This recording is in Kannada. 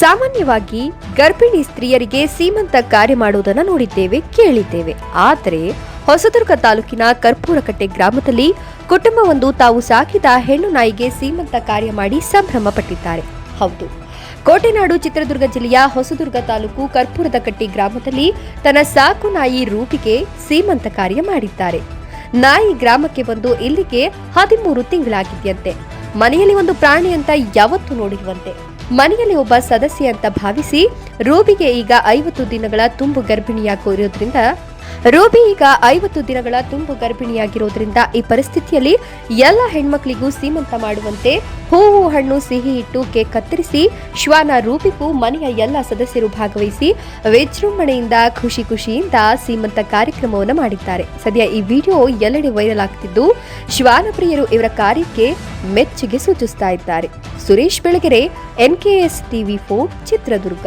ಸಾಮಾನ್ಯವಾಗಿ ಗರ್ಭಿಣಿ ಸ್ತ್ರೀಯರಿಗೆ ಸೀಮಂತ ಕಾರ್ಯ ಮಾಡುವುದನ್ನು ನೋಡಿದ್ದೇವೆ, ಕೇಳಿದ್ದೇವೆ. ಆದರೆ ಹೊಸದುರ್ಗ ತಾಲೂಕಿನ ಕರ್ಪೂರಕಟ್ಟೆ ಗ್ರಾಮದಲ್ಲಿ ಕುಟುಂಬವೊಂದು ತಾವು ಸಾಕಿದ ಹೆಣ್ಣು ನಾಯಿಗೆ ಸೀಮಂತ ಕಾರ್ಯ ಮಾಡಿ ಸಂಭ್ರಮ ಪಟ್ಟಿದ್ದಾರೆ ಹೌದು. ಕೋಟೆನಾಡು ಚಿತ್ರದುರ್ಗ ಜಿಲ್ಲೆಯ ಹೊಸದುರ್ಗ ತಾಲೂಕು ಕರ್ಪೂರದ ಕಟ್ಟಿ ಗ್ರಾಮದಲ್ಲಿ ತನ್ನ ಸಾಕು ನಾಯಿ ರೂಪಿಗೆ ಸೀಮಂತ ಕಾರ್ಯ ಮಾಡಿದ್ದಾರೆ. ನಾಯಿ ಗ್ರಾಮಕ್ಕೆ ಬಂದು ಇಲ್ಲಿಗೆ ಹದಿಮೂರು ತಿಂಗಳಾಗಿದೆಯಂತೆ. ಮನೆಯಲ್ಲಿ ಒಂದು ಪ್ರಾಣಿ ಅಂತ ಯಾವತ್ತೂ ನೋಡಿರುವಂತೆ ಮನೆಯಲ್ಲಿ ಒಬ್ಬ ಸದಸ್ಯ ಅಂತ ಭಾವಿಸಿ ರೂಬಿಗೆ ಈಗ ಐವತ್ತು ದಿನಗಳ ತುಂಬು ಗರ್ಭಿಣಿಯಾಗಿರೋದ್ರಿಂದ ರೂಬಿ ಈಗ ಐವತ್ತು ದಿನಗಳ ತುಂಬು ಗರ್ಭಿಣಿಯಾಗಿರೋದ್ರಿಂದ ಈ ಪರಿಸ್ಥಿತಿಯಲ್ಲಿ ಎಲ್ಲ ಹೆಣ್ಮಕ್ಳಿಗೂ ಸೀಮಂತ ಮಾಡುವಂತೆ ಹೂವು, ಹಣ್ಣು, ಸಿಹಿ ಇಟ್ಟು ಕೇಕ್ ಕತ್ತರಿಸಿ ಶ್ವಾನ ರೂಪಿಗೂ ಮನೆಯ ಎಲ್ಲ ಸದಸ್ಯರು ಭಾಗವಹಿಸಿ ವಿಜೃಂಭಣೆಯಿಂದ ಖುಷಿ ಖುಷಿಯಿಂದ ಸೀಮಂತ ಕಾರ್ಯಕ್ರಮವನ್ನು ಮಾಡಿದ್ದಾರೆ. ಸದ್ಯ ಈ ವಿಡಿಯೋ ಎಲ್ಲೆಡೆ ವೈರಲ್ ಆಗ್ತಿದ್ದು, ಶ್ವಾನ ಪ್ರಿಯರು ಇವರ ಕಾರ್ಯಕ್ಕೆ ಮೆಚ್ಚುಗೆ ಸೂಚಿಸ್ತಾ ಇದ್ದಾರೆ. Suresh Belagere NKS TV four Chitradurga.